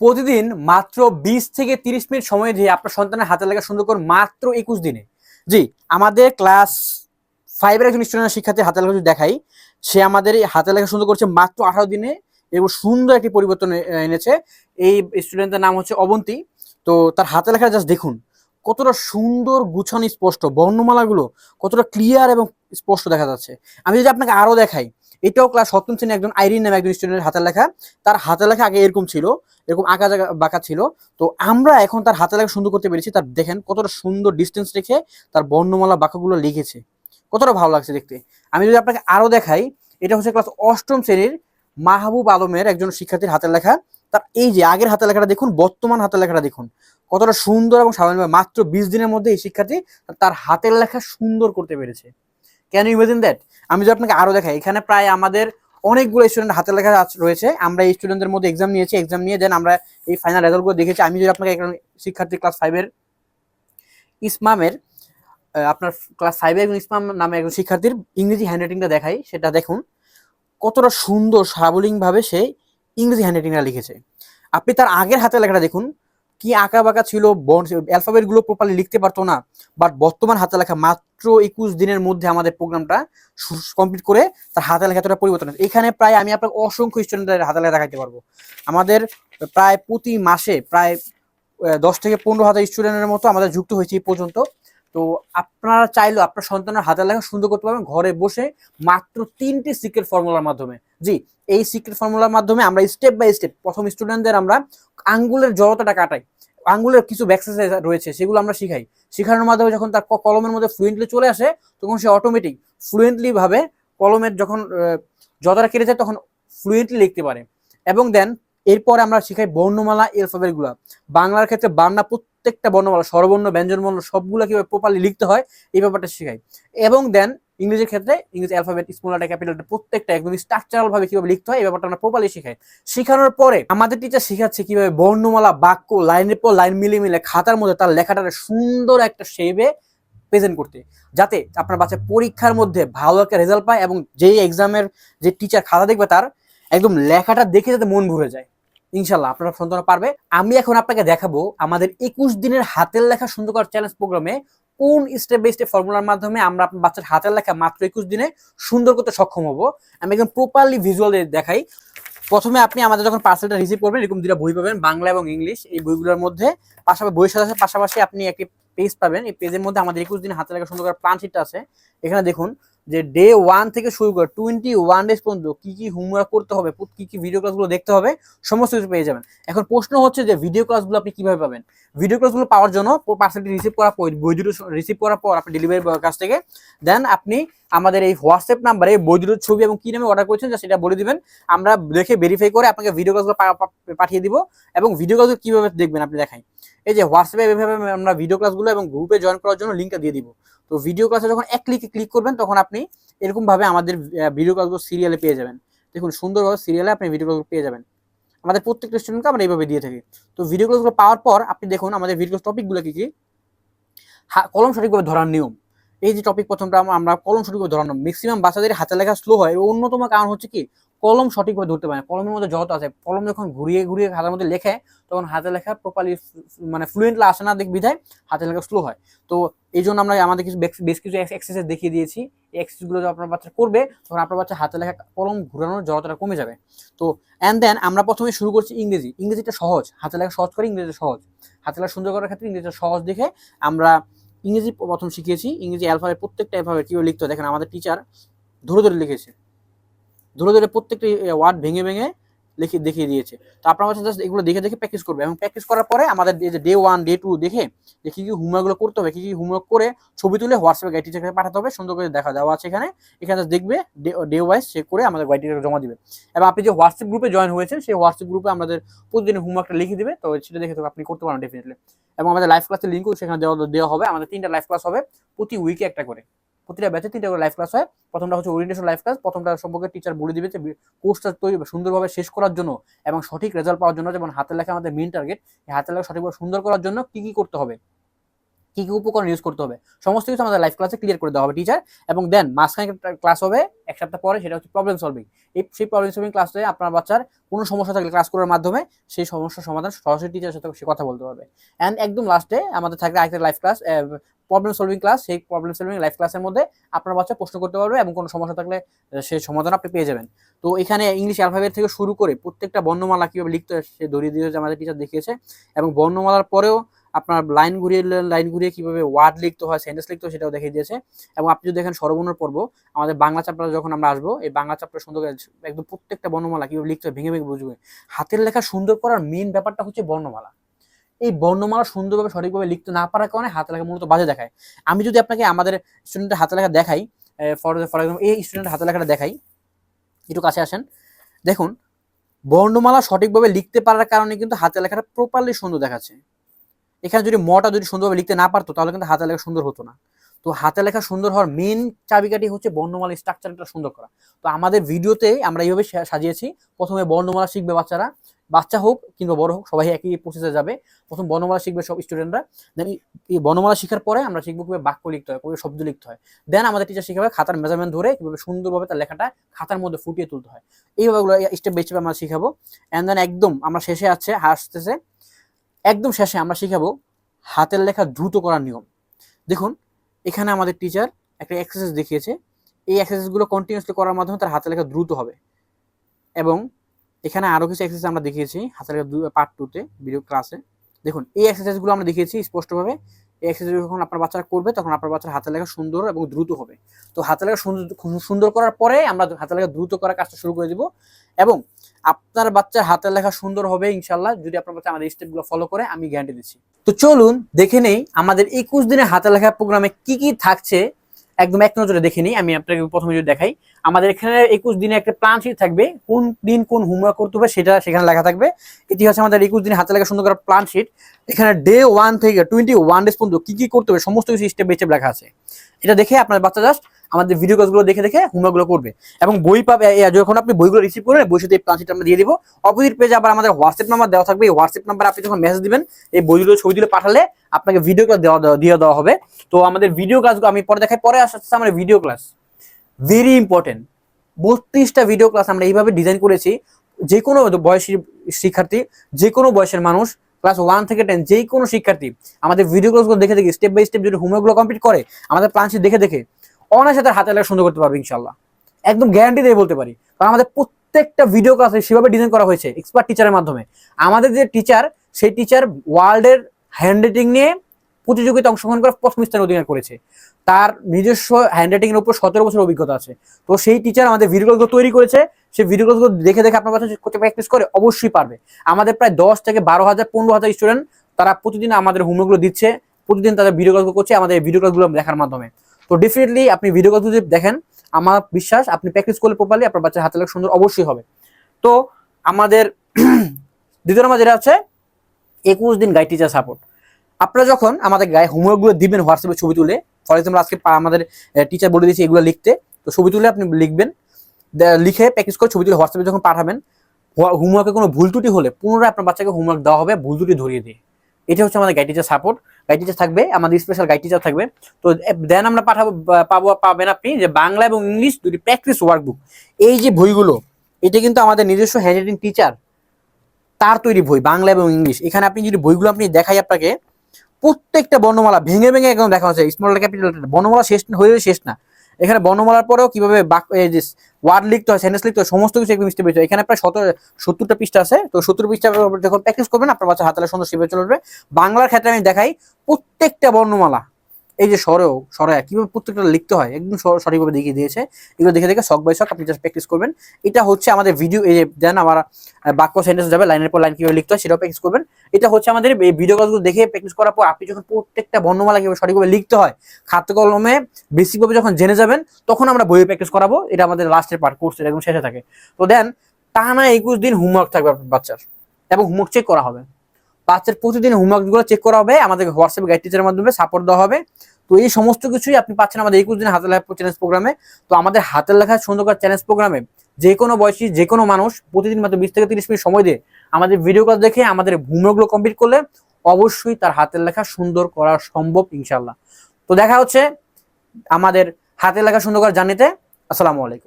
প্রতিদিন মাত্র বিশ থেকে তিরিশ মিনিট সময় দিয়ে আপনার সন্তানের হাতে লেখা সুন্দর করে মাত্র একুশ দিনে। জি, আমাদের ক্লাস ফাইভের একজন স্টুডেন্ট শিক্ষার্থী হাতে লেখা যদি দেখাই, সে আমাদের এই হাতে লেখা সুন্দর করছে মাত্র আঠারো দিনে এবং সুন্দর একটি পরিবর্তন এনেছে। এই স্টুডেন্টের নাম হচ্ছে অবন্তী। তো তার হাতে লেখা জাস্ট দেখুন, কতটা সুন্দর গুছানো স্পষ্ট, বর্ণমালাগুলো কতটা ক্লিয়ার এবং স্পষ্ট দেখা যাচ্ছে। আমি যদি আপনাকে আরও দেখাই এটাও ক্লাস সপ্তম শ্রেণি একজন আইরিন নামে একজন স্টুডেন্টের হাতের লেখা। তার হাতের লেখা আগে এরকম ছিল, এরকম আঁকা জায়গা বাঁকা ছিল। তো আমরা এখন তার হাতের লেখা সুন্দর করতে পেরেছি। তার দেখেন কতটা সুন্দর ডিস্টেন্স রেখে তার বর্ণমালা বাঁকাগুলো লিখেছে। কতটা ভালো লাগছে দেখতে। আমি যদি আপনাকে আরও দেখাই, এটা হচ্ছে ক্লাস অষ্টম শ্রেণির মাহবুব আলমের একজন শিক্ষার্থীর হাতের লেখা। তার এই যে আগের হাতের লেখাটা দেখুন, বর্তমান হাতের লেখাটা দেখুন। কতটা সুন্দর এবং স্বাভাবিক মাত্র বিশ দিনের মধ্যে এই শিক্ষার্থী তার হাতের লেখা সুন্দর করতে পেরেছে। ক্যান ইউ ইমাজিন দ্যাট আমি যদি আপনাকে আরও দেখাই, এখানে প্রায় আমাদের অনেকগুলো স্টুডেন্ট হাতের লেখা রয়েছে। আমরা এই স্টুডেন্টদের মধ্যে এক্সাম নিয়েছি এক্সাম নিয়ে দেন আমরা এই ফাইনাল রেজাল্টগুলো দেখেছি। আমি যদি আপনাকে শিক্ষার্থী ক্লাস ফাইভের ইসমামের আপনার ক্লাস ফাইভে একজন ইসমাম নামে একজন শিক্ষার্থীর ইংরেজি হ্যান্ডরাইটিংটা দেখাই, সেটা দেখুন। কতটা সুন্দর সাবলীনভাবে সে ইংরেজি হ্যান্ডরাইটিংটা লিখেছে। আপনি তার আগের হাতের লেখাটা দেখুন কি আঁকা বাঁকা ছিল অ্যালফাবেটগুলো প্রপারলি লিখতে পারতো না। বাট বর্তমান হাতে লেখা মাত্র একুশ দিনের মধ্যে আমাদের প্রোগ্রামটা কমপ্লিট করে তার হাতে লেখা এতটা পরিবর্তন এখানে প্রায় আমি আপনাকে অসংখ্য স্টুডেন্টের হাতে লেখা দেখাইতে পারব। আমাদের প্রায় প্রতি মাসে প্রায় দশ থেকে পনেরো হাজার স্টুডেন্টের মতো আমাদের যুক্ত হয়েছে এই পর্যন্ত। তো আপনারা চাইলেও আপনার সন্তানের হাতের লেখা সুন্দর করতে পারবেন। ঘরে বসে মাত্র তিনটি সিক্রেট ফর্মুলার মাধ্যমে। জি এই সিক্রেট ফর্মুলার মাধ্যমে আমরা স্টেপ বাই স্টেপ প্রথম স্টুডেন্টদের আমরা আঙ্গুলের জড়তাটা কাটাই। আঙ্গুলের কিছু এক্সারসাইজ রয়েছে, সেগুলো আমরা শিখাই। শেখানোর মাধ্যমে যখন তার কলমের মধ্যে ফ্লুয়েন্টলি চলে আসে, তখন সে অটোমেটিক ফ্লুয়েন্টলি ভাবে কলমের যখন জতাটা কেটে যায়, তখন ফ্লুয়েন্টলি লিখতে পারে। এবং দেন এরপরে আমরা শিখাই বর্ণমালা এলফাবেটগুলা। বাংলার ক্ষেত্রে বাংলা প্রত্যেকটা বর্ণমালা, স্বরবর্ণ, ব্যঞ্জনবর্ণ সবগুলো কীভাবে প্রপারলি লিখতে হয়, এই ব্যাপারটা শেখাই এবং দেন ইংরেজির ক্ষেত্রে ইংরেজি অ্যালফাবেট স্মল লেটার ক্যাপিটাল প্রত্যেকটা একদম স্ট্রাকচারাল ভাবে কীভাবে লিখতে হয়, এই ব্যাপারটা আমরা প্রপারলি শেখাই। শেখানোর পরে আমাদের টিচার শেখাচ্ছে কীভাবে বর্ণমালা, বাক্য, লাইনের পর লাইন মিলিয়ে মিলে খাতার মধ্যে তার লেখাটা সুন্দর একটা শেপে প্রেজেন্ট করতে। যাতে আপনার বাচ্চা পরীক্ষার মধ্যে ভালো একটা রেজাল্ট পায় এবং যেই এক্সামের যে টিচার খাতা দেখবে তার, একদম লেখাটা দেখে যাতে মন ভরে যায়। ইনশাল্লাহ আপনার সন্তান পারবে। আমি এখন আপনাকে দেখাবো আমাদের একুশ দিনের হাতের লেখা সুন্দর চ্যালেঞ্জ প্রোগ্রামে কোন স্টেপ বাই স্টেপ ফর্মুলার মাধ্যমে আমরা আপনার বাচ্চার হাতের লেখা মাত্র একুশ দিনে সুন্দর করতে সক্ষম হব। আমি একদম প্রপারলি ভিজুয়াল দেখাই। প্রথমে আপনি আমাদের যখন পার্সেলটা রিসিভ করবেন, এরকম দুটা বই পাবেন, বাংলা এবং ইংলিশ। এই বইগুলোর মধ্যে পাশাপাশি বইয়ের সাথে পাশাপাশি আপনি একটি পেজ পাবেন। এই পেজের মধ্যে আমাদের একুশ দিন হাতে লেখা সুন্দর করার প্ল্যান শিটটা আছে। এখানে দেখুন যে ডে ওয়ান থেকে শুরু করে টোয়েন্টি ওয়ান ডেজ পর্যন্ত কি কি হোমওয়ার্ক করতে হবে কি কি ভিডিও ক্লাসগুলো দেখতে হবে, সমস্ত কিছু পেয়ে যাবেন। এখন প্রশ্ন হচ্ছে যে ভিডিও ক্লাসগুলো আপনি কীভাবে পাবেন? ভিডিও ক্লাসগুলো পাওয়ার জন্য পার্সেলটি রিসিভ করার পর, বই দুটো রিসিভ করার পর আপনি ডেলিভারি বয়ের কাছ থেকে দেন আপনি আমাদের এই হোয়াটসঅ্যাপ নাম্বারে বই দুটোর ছবি এবং কি নামে অর্ডার করেছেন, সেটা বলে দিবেন। আমরা দেখে ভেরিফাই করে আপনাকে ভিডিও ক্লাসগুলো পাঠিয়ে দিব এবং ভিডিও ক্লাসগুলো কীভাবে দেখবেন আপনি দেখাই। এই যে হোয়াটসঅ্যাপে এভাবে আমরা ভিডিও ক্লাসগুলো এবং গ্রুপে জয়েন করার জন্য লিঙ্কটা দিয়ে দিব। তো ভিডিও ক্লাসে যখন এক ক্লিকে ক্লিক করবেন, তখন আপনি এরকম ভাবে আমাদের ভিডিও ক্লাসগুলো সিরিয়ালে পেয়ে যাবেন। দেখুন, সুন্দরভাবে সিরিয়ালে আপনি ভিডিও ক্লাসগুলো পেয়ে যাবেন। আমাদের প্রত্যেকটা স্টুডেন্টকে আমরা এইভাবে দিয়ে থাকি। তো ভিডিও ক্লাসগুলো পাওয়ার পর আপনি দেখুন, আমাদের ভিডিও টপিকগুলো কি কি? কলম সঠিকভাবে ধরার নিয়ম। এই যে টপিক প্রথমটা আমরা- কলম সঠিকভাবে ধরার নিয়ম। ম্যাক্সিমাম বাচ্চাদের হাতে লেখা স্লো হয়। অন্যতম কারণ হচ্ছে কি? কলম সঠিকভাবে ধরতে পারে কলমের মধ্যে যত আছে, কলম যখন ঘুরিয়ে ঘুরিয়ে হাতের মধ্যে লেখে, তখন হাতে লেখা প্রপারলি মানে ফ্লুয়েন্টলি আসে না দেখ বিধায় হাতে লেখা স্লো হয়। তো এই জন্য আমরা আমাদের কিছু বেশ কিছু এক্সারসাইজ দেখিয়ে দিয়েছি। এই এক্সারসাইজগুলো যখন আপনার বাচ্চা করবে, তখন আপনার বাচ্চা হাতে লেখা কলম ঘুরানোর জড়তাটা কমে যাবে। তো অ্যান্ড দেন আমরা প্রথমে শুরু করছি ইংরেজি। ইংরেজিটা সহজ। হাতে লেখা সহজ করে ইংরেজিটা সহজ। হাতে লেখা সুন্দর করার ক্ষেত্রে ইংরেজিটা সহজ দেখে আমরা ইংরেজি প্রথম শিখিয়েছি। ইংরেজি অ্যালফাবেট প্রত্যেকটা অ্যালফাবেট কীভাবে লিখতে। দেখেন আমাদের টিচার ধরে ধরে লিখেছে। ধরে ধরে প্রত্যেকটি ওয়ার্ড ভেঙে ভেঙে লিখে, দেখিয়ে দিয়েছে। তো আপনার কাছে জাস্ট এগুলো দেখে দেখে প্র্যাকটিস করবে এবং প্র্যাকটিস করার পরে আমাদের যে ডে ওয়ান ডে টু দেখে যে কী কী হোমওয়ার্কগুলো করতে হবে, কী কী হোমওয়ার্ক করে ছবি তুলে হোয়াটসঅ্যাপে গাইড টিচারকে পাঠাতে হবে, সুন্দর করে দেখা দেওয়া আছে এখানে। এখানে দেখবে ডে ওয়াইজ চেক করে আমাদের গাইড টিচারকে জমা দিবে। এবং আপনি যে হোয়াটসঅ্যাপ গ্রুপে জয়েন হয়েছেন, সেই হোয়াটসঅ্যাপ গ্রুপে আমাদের প্রতিদিন হোমওয়ার্কটা লিখে দিবে। তো সেটা দেখে তো আপনি করতে পারেন ডেফিনেটলি এবং আমাদের লাইভ ক্লাসের লিঙ্কও সেখানে দেওয়া দেওয়া হবে। আমাদের তিনটা লাইভ ক্লাস হবে প্রতি উইকে একটা করে। প্রতিটা ব্যাচে তিনটা করে লাইভ ক্লাস হয়। প্রথমটা হচ্ছে ওরিয়েন্টেশন লাইভ ক্লাস প্রথমটা সম্পর্কে টিচার বলে দিবে যে কোর্সটা তৈরি সুন্দরভাবে শেষ করার জন্য এবং সঠিক রেজাল্ট পাওয়ার জন্য, যেমন হাতের লেখা আমাদের মেন টার্গেট হাতের লেখা সঠিকভাবে সুন্দর করার জন্য কি কি করতে হবে? কি কি উপকরণ ইউজ করতে হবে? সমস্ত কিছু আমাদের লাইভ ক্লাসে ক্লিয়ার করে দেওয়া হবে টিচার এবং দেন মাঝখানে একটা ক্লাস হবে, এক সপ্তাহ পরে, সেটা হচ্ছে প্রবলেম সলভিং এই সেই প্রবলেম সলভিং ক্লাসে আপনার বাচ্চার কোনো সমস্যা থাকলে ক্লাস করার মাধ্যমে সেই সমস্যার সমাধান সরাসরি টিচারের সাথে সে কথা বলতে পারবে। অ্যান্ড একদম লাস্টে আমাদের থাকবে আরেকটা live class problem solving class সেই প্রবলেম সলভিং লাইভ ক্লাসের মধ্যে আপনার বাচ্চা প্রশ্ন করতে পারবে এবং কোনো সমস্যা থাকলে সেই সমাধান আপনি পেয়ে যাবেন। তো এখানে ইংলিশ অ্যালফাবেট থেকে শুরু করে প্রত্যেকটা বর্ণমালা কীভাবে লিখতে সে ধরিয়ে দিয়ে আমাদের টিচার দেখিয়েছে। এবং বর্ণমালার পরেও আপনার লাইন ঘুরিয়ে লাইন ঘুরিয়ে কীভাবে ওয়ার্ড লিখতে হয় সেন্টেন্স লিখতে হয় সেটাও দেখিয়ে দিয়েছে। এবং আপনি যদি দেখেন সর্বর্ণর পর্ব, আমাদের বাংলা চাপটা যখন আমরা আসব, এই বাংলা চাপটা সুন্দর একদম প্রত্যেকটা বর্ণমালা কীভাবে লিখতে হয়, ভেঙে ভেঙে বুঝবে। হাতের লেখা সুন্দর করার মেন ব্যাপারটা হচ্ছে বর্ণমালা। এই বর্ণমালা সুন্দরভাবে সঠিকভাবে লিখতে না পারার কারণে হাতে লেখা মূলত বাজে দেখায়। আমি যদি আপনাকে আমাদের স্টুডেন্টের হাতে লেখা দেখাই ফর ফর এক্সাম্পল এই স্টুডেন্টের হাতে লেখাটা দেখাই, একটু কাছে আসেন। দেখুন, বর্ণমালা সঠিকভাবে লিখতে পারার কারণে কিন্তু হাতে লেখাটা প্রপারলি সুন্দর দেখাচ্ছে। এখানে যদি মটা যদি সুন্দরভাবে লিখতে না পারতো, তাহলে কিন্তু হাতে লেখা সুন্দর হতো না। তো হাতে লেখা সুন্দর হওয়ার মেন চাবিকাঠি হচ্ছে বর্ণমালা স্ট্রাকচারটা সুন্দর করা। তো আমাদের ভিডিওতে আমরা এইভাবে সাজিয়েছি। প্রথমে বর্ণমালা শিখবে বাচ্চারা। বাচ্চা হোক কিংবা বড় হোক, সবাই একই প্রসেসে যাবে। প্রথম বর্ণমালা শিখবে সব স্টুডেন্টরা দেন এই বর্ণমালা শেখার পরে আমরা শিখব কীভাবে বাক্য লিখতে হয়, কীভাবে শব্দ লিখতে হয়। দেন আমাদের টিচার শিখাবে খাতার মেজারমেন্ট ধরে কীভাবে সুন্দরভাবে তার লেখাটা খাতার মধ্যে ফুটিয়ে তুলতে হয়। এইভাবে স্টেপ বাই স্টেপ আমরা শিখাবো। অ্যান্ড দেন একদম আমরা শেষে আছে, হাসতেছে। একদম শেষে আমরা শিখাবো হাতের লেখা দ্রুত করার নিয়ম। দেখুন, এখানে আমাদের টিচার একটা এক্সারসাইজ দেখিয়েছে। এই এক্সারসাইজগুলো কন্টিনিউসলি করার মাধ্যমে তার হাতের লেখা দ্রুত হবে। এবং এখানে আরও কিছু এক্সারসাইজ আমরা দেখিয়েছি হাতের লেখা পার্ট টুতে ভিডিও ক্লাসে দেখুন, এই এক্সারসাইজগুলো আমরা দেখিয়েছি স্পষ্টভাবে। এই এক্সারসাইজ যখন আপনার বাচ্চারা করবে, তখন আপনার বাচ্চার হাতের লেখা সুন্দর এবং দ্রুত হবে। তো হাতের লেখা সুন্দর সুন্দর করার পরে আমরা হাতের লেখা দ্রুত করার কাজটা শুরু করে দিব। এবং আপনার বাচ্চার হাতের লেখা সুন্দর হবে ইনশাল্লাহ যদি আপনার বাচ্চা আমাদের স্টেপগুলো ফলো করে, আমি গ্যারান্টি দিচ্ছি। তো চলুন দেখে নেই আমাদের একুশ দিনের হাতের লেখা প্রোগ্রামে কি কি থাকছে। একদম এক নজরে দেখে নিই, আমি আপনাকে প্রথমে যদি দেখাই। আমাদের এখানে একুশ দিনে একটা প্ল্যান শিট থাকবে, কোন দিন কোন হোমওয়ার্ক করতে হবে সেটা সেখানে লেখা থাকবে। এটি হচ্ছে আমাদের একুশ দিনে হাতে লেখা সুন্দর করার প্ল্যান শিট এখানে ডে ওয়ান থেকে টোয়েন্টি ওয়ান ডেজ পর্যন্ত কি কি করতে হবে, সমস্ত কিছু স্টেপ বাই স্টেপ লেখা আছে। এটা দেখে আপনার বাচ্চা জাস্ট আমাদের ভিডিও ক্লাসগুলো দেখে দেখে হোমওয়ার্কগুলো করবে। এবং বই পাবে যখন আপনি বইগুলো রিসিভ করবেন বই সাথে এই আমরা দিয়ে দিব। অপোজিট পেজে আবার আমাদের হোয়াটসঅ্যাপ নাম্বার দেওয়া থাকবে। এই হোয়াটসঅ্যাপ নাম্বার আপনি যখন মেসেজ দিবেন, এই বইগুলো ছবি তুলে পাঠালে আপনাকে ভিডিও ক্লাস দেওয়া, দিয়ে দেওয়া হবে। তো আমাদের ভিডিও ক্লাসগুলো আমি পরে দেখাই, পরে আসতে আমাদের ভিডিও ক্লাস ভেরি ইম্পর্টেন্ট বত্রিশটা ভিডিও ক্লাস আমরা এইভাবে ডিজাইন করেছি। যে কোনো বয়সী শিক্ষার্থী যে কোনো বয়সের মানুষ ক্লাস ওয়ান থেকে টেন যে কোনো শিক্ষার্থী, আমাদের ভিডিও ক্লাসগুলো দেখে দেখে স্টেপ বাই স্টেপ যদি হোমওয়ার্কগুলো কমপ্লিট করে, আমাদের প্ল্যান শিট দেখে দেখে অনায়াসে তার হাতে লেখা সুন্দর করতে পারবে ইনশাল্লাহ একদম গ্যারান্টি দিয়ে বলতে পারি। কারণ আমাদের প্রত্যেকটা ভিডিও ক্লাসে সেভাবে ডিজাইন করা হয়েছে এক্সপার্ট টিচারের মাধ্যমে। আমাদের যে টিচার সেই টিচার ওয়ার্ল্ডের হ্যান্ড রাইটিং নিয়ে প্রতিযোগিতা অংশগ্রহণ করে প্রথম স্থান অধিকার করেছে। তার নিজস্ব হ্যান্ড রাইটিং এর উপর সতেরো বছর অভিজ্ঞতা আছে। তো সেই টিচার আমাদের ভিডিও ভিডিওগুলো তৈরি করেছে। সেই ভিডিও ভিডিওগুলো দেখে দেখে আপনার করতে প্র্যাকটিস করে অবশ্যই পারবে। আমাদের প্রায় দশ থেকে বারো হাজার, পনেরো হাজার স্টুডেন্ট তারা প্রতিদিন আমাদের হোমওয়ার্কগুলো দিচ্ছে। প্রতিদিন তাদের ভিডিও ক্লাসগুলো করছে। আমাদের ভিডিও ক্লাসগুলো দেখার মাধ্যমে। তো ডেফিনেটলি আপনি ভিডিও যদি দেখেন, আমার বিশ্বাস আপনি প্র্যাকটিস করলে প্রপারলি আপনার বাচ্চার হাতে লেখা সুন্দর অবশ্যই হবে। তো আমাদের দ্বিতীয় নম্বর যেটা হচ্ছে, একুশ দিন গাইড টিচার সাপোর্ট আপনারা যখন আমাদের গায়ে হোমওয়ার্কগুলো দিবেন হোয়াটসঅ্যাপে ছবি তুলে ফর এক্সাম্পল আজকে আমাদের টিচার বলে দিয়েছে এগুলো লিখতে, তো ছবি তুলে আপনি লিখবেন লিখে প্র্যাকটিস করে ছবি তুলে হোয়াটসঅ্যাপে যখন পাঠাবেন হোমওয়ার্কে কোনো ভুল ত্রুটি হলে পুনরায় আপনার বাচ্চাকে হোমওয়ার্ক দেওয়া হবে, ভুল ত্রুটি ধরিয়ে দিয়ে। এটা হচ্ছে আমাদের guide teacher support guide teacher থাকবে, আমাদের স্পেশাল গাইড টিচার থাকবে। তো দেন আমরা পাঠাবো পাবো, পাবেন আপনি যে বাংলা এবং ইংলিশ দুটি প্র্যাকটিস ওয়ার্কবুক এই যে বইগুলো, এটা কিন্তু আমাদের নিজস্ব হ্যান্ড রাইটিং টিচার তার তৈরি বই, বাংলা এবং ইংলিশ। এখানে আপনি যদি বইগুলো আপনি দেখাই আপনাকে, প্রত্যেকটা বর্ণমালা ভেঙে ভেঙে একদম দেখা হচ্ছে স্মল ক্যাপিটাল বর্ণমালা শেষ, হয়ে শেষ না। এখানে বর্ণমালার পরেও কীভাবে ওয়ার্ড লিখতে হয় সেন্টেন্স লিখতে হয়, সমস্ত কিছু একদম স্টেপ এখানে প্রায় সত সত্তরটা পৃষ্ঠা আছে। তো সত্তর পৃষ্ঠা যখন প্র্যাকটিস করবেন, আপনার বাচ্চা হাতালে সুন্দর শিবে চলবে বাংলার ক্ষেত্রে আমি দেখাই প্রত্যেকটা বর্ণমালা। এই যে স্বরেও স্বরে কীভাবে প্রত্যেকটা লিখতে হয়, একদম সঠিকভাবে দেখিয়ে দিয়েছে। এগুলো দেখে দেখে শখ বাই শখ, আপনি জাস্ট প্র্যাকটিস করবেন। এটা হচ্ছে আমাদের ভিডিও এই যে দেন আমার বাক্য সেন্টেন্স যাবে, লাইনের পর লাইন কীভাবে লিখতে হয় সেটাও প্র্যাকটিস করবেন। এটা হচ্ছে আমাদের এই ভিডিও ক্লাসগুলো দেখে প্র্যাকটিস করার পর আপনি যখন প্রত্যেকটা বর্ণমালা কীভাবে সঠিকভাবে লিখতে হয়, খাত কলমে বেসিকভাবে যখন জেনে যাবেন, তখন আমরা বইয়ে প্র্যাকটিস করাবো। এটা আমাদের লাস্টের পার্ট কোর্সের একদম শেষে থাকে। তো দেন টানা একুশ দিন হোমওয়ার্ক থাকবে আপনার বাচ্চার, এবং হোমওয়ার্ক চেক করা হবে। বাচ্চার প্রতিদিন হোমওয়ার্কগুলো চেক করা হবে আমাদের হোয়াটসঅ্যাপ গাইড টিচারের মাধ্যমে সাপোর্ট দেওয়া হবে। তো এই সমস্ত কিছুই আপনি পাচ্ছেন আমাদের একুশ দিন হাতের লেখা চ্যালেঞ্জ প্রোগ্রামে তো আমাদের হাতের লেখা সুন্দর চ্যালেঞ্জ প্রোগ্রামে যে কোনো বয়সী, যে কোনো মানুষ প্রতিদিন মাত্র বিশ থেকে তিরিশ মিনিট সময় দিয়ে আমাদের ভিডিও ক্লাস দেখে আমাদের হোমওয়ার্কগুলো কমপ্লিট করলে অবশ্যই তার হাতের লেখা সুন্দর করা সম্ভব ইনশাল্লাহ তো দেখা হচ্ছে আমাদের হাতের লেখা সুন্দর করার জানিতে আসসালামু আলাইকুম।